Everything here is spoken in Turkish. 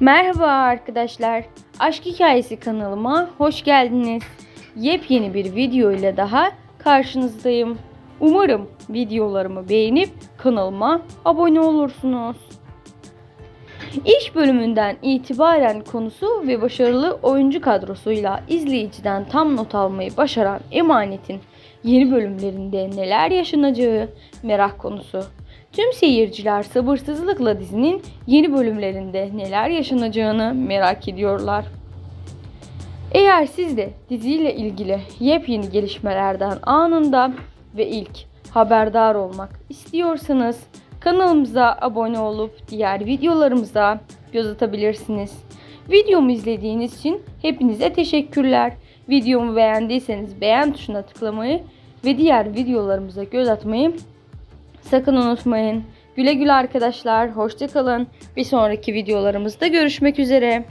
Merhaba arkadaşlar. Aşk Hikayesi kanalıma hoş geldiniz. Yepyeni bir video ile daha karşınızdayım. Umarım videolarımı beğenip kanalıma abone olursunuz. İlk bölümünden itibaren konusu ve başarılı oyuncu kadrosuyla izleyiciden tam not almayı başaran Emanet'in yeni bölümlerinde neler yaşanacağı merak konusu. Tüm seyirciler sabırsızlıkla dizinin yeni bölümlerinde neler yaşanacağını merak ediyorlar. Eğer siz de diziyle ilgili yepyeni gelişmelerden anında ve ilk haberdar olmak istiyorsanız kanalımıza abone olup diğer videolarımıza göz atabilirsiniz. Videomu izlediğiniz için hepinize teşekkürler. Videomu beğendiyseniz beğen tuşuna tıklamayı ve diğer videolarımıza göz atmayı sakın unutmayın. Güle güle arkadaşlar. Hoşçakalın. Bir sonraki videolarımızda görüşmek üzere.